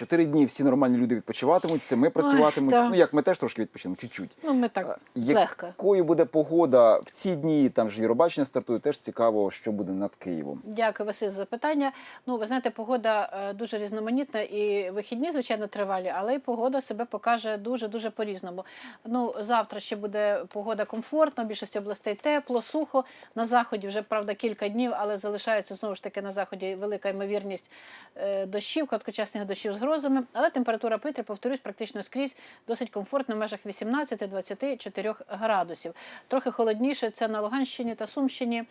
Чотири дні всі нормальні люди відпочиватимуть, це ми працюватимуть. так. ну як ми теж трошки відпочинемо, чуть-чуть. Ну, ми так злегка. Якою буде погода в ці дні? Там ж Євробачення стартує. Теж цікаво, що буде над Києвом. Дякую, Василь, за запитання. Ну, ви знаєте, погода е, дуже різноманітна і вихідні, звичайно, тривалі, але і погода себе покаже дуже дуже по-різному. Ну, завтра ще буде погода комфортна, більшості областей тепло, сухо. На заході вже правда кілька днів, але залишається знову ж таки на заході велика ймовірність е, дощів, короткочасних дощів з грозами. Але температура повітря, повторюсь, практично скрізь досить комфортна в межах 18-24 градусів. Трохи холодніше це на Луганщині та Сумщині.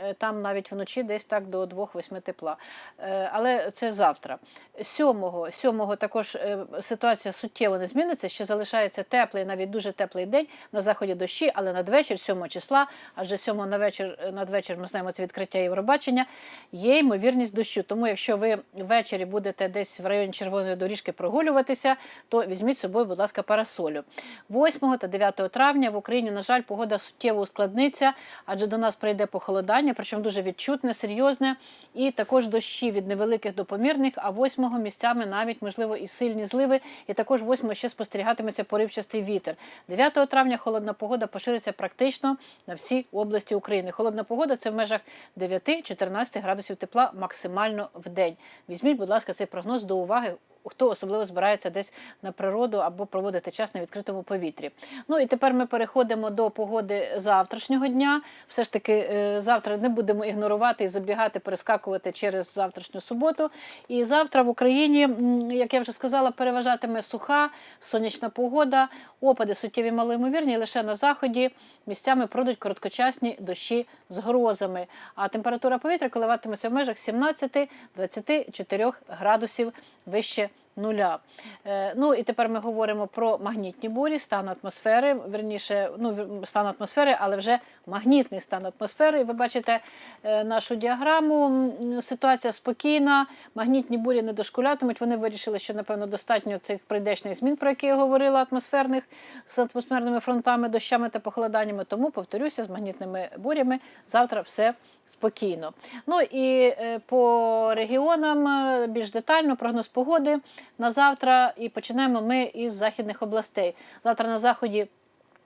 Е, Там навіть вночі десь так до 2-8 тепла. Е, Але це завтра. 7-го, 7-го також е, ситуація суттєво не зміниться. Ще залишається теплий, навіть дуже теплий день. На заході дощі, але надвечір, 7 числа, адже 7 на вечір, надвечір ми знаємо це відкриття Євробачення, є ймовірність дощу. Тому якщо ви ввечері будете десь в районі червоної доріжки прогулюватися, то візьміть з собою, будь ласка, парасолю. 8 та 9 травня в Україні, на жаль, погода суттєво ускладниться, адже до нас прийде похолодання, причому дуже відчутне, серйозне, і також дощі від невеликих до помірних, а 8 місцями навіть можливо і сильні зливи. І також 8 ще спостерігатиметься поривчастий вітер. 9 травня холодна погода пошириться практично на всі області України. Холодна погода це в межах 9-14 градусів тепла максимально в день. Візьміть, будь ласка, цей прогноз до уваги. Хто особливо збирається десь на природу або проводити час на відкритому повітрі. Ну і тепер ми переходимо до погоди завтрашнього дня. Все ж таки, е, завтра не будемо ігнорувати і забігати, перескакувати через завтрашню суботу. І завтра в Україні, як я вже сказала, переважатиме суха, сонячна погода, опади суттєві малоймовірні лише на заході. Місцями пройдуть короткочасні дощі з грозами. А температура повітря коливатиметься в межах 17-24 градусів вище нуля. Е, ну і тепер ми говоримо про магнітні бурі, стан атмосфери, верніше, ну, стан атмосфери, але вже магнітний стан атмосфери. Ви бачите е, нашу діаграму. Ситуація спокійна, магнітні бурі не дошкулятимуть. Вони вирішили, що напевно достатньо цих прийдешних змін, про які я говорила, атмосферних з атмосферними фронтами, дощами та похолоданнями. Тому повторюся, з магнітними бурями завтра все спокійно. Ну і е, по регіонам е, більш детально прогноз погоди на завтра. І починаємо ми із західних областей. Завтра на заході.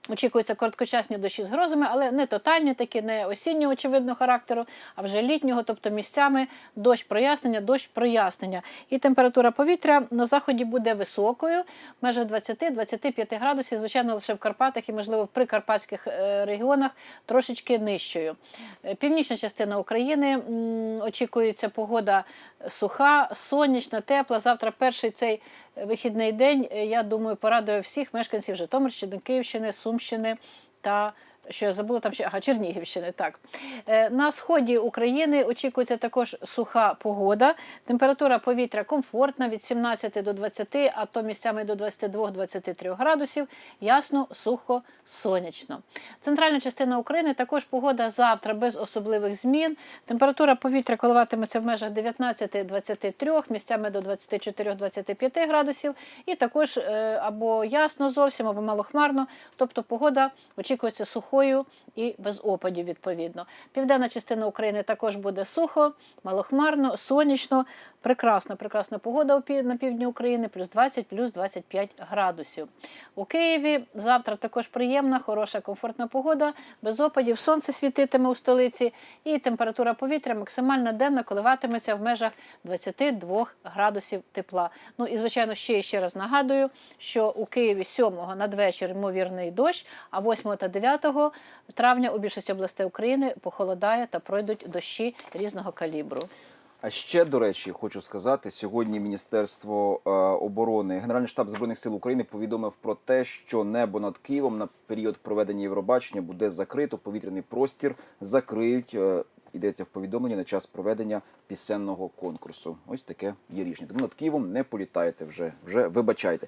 Очікуються короткочасні дощі з грозами, але не тотальні, такі не осіннього очевидного характеру, а вже літнього, тобто місцями дощ прояснення, дощ прояснення. І температура повітря на заході буде високою, в межах 20-25 градусів, звичайно, лише в Карпатах і, можливо, в прикарпатських е, регіонах трошечки нижчою. Е, Північна частина України очікується погода суха, сонячна, тепла. Завтра перший цей вихідний день, е, я думаю, порадує всіх мешканців Житомирщини, Київщини, Сумщини та що я забула там ще ага, Чернігівщини. Так Е, на сході України очікується також суха погода. Температура повітря комфортна від 17 до 20, а то місцями до 22-23 градусів. Ясно, сухо, сонячно. Центральна частина України також погода завтра без особливих змін. Температура повітря коливатиметься в межах 19-23, місцями до 24-25 градусів. І також е, або ясно зовсім, або малохмарно. Тобто погода очікується сухою і без опадів, відповідно. Південна частина України також буде сухо, малохмарно, сонячно. Прекрасна, прекрасна погода на півдні України, плюс 20, плюс 25 градусів. У Києві завтра також приємна, хороша, комфортна погода, без опадів, сонце світитиме у столиці, і температура повітря максимально денна коливатиметься в межах 22 градусів тепла. Ну і звичайно, ще і ще раз нагадую, що у Києві 7-го надвечір ймовірний дощ, а 8 та 9 травня у більшості областей України похолодає та пройдуть дощі різного калібру. А ще до речі, хочу сказати, сьогодні Міністерство е, оборони, Генеральний штаб збройних сил України повідомив про те, що небо над Києвом на період проведення Євробачення буде закрито. Повітряний простір закриють. е, Йдеться в повідомленні на час проведення пісенного конкурсу. Ось таке є рішення. Тому над Києвом не політайте вже, вже вибачайте.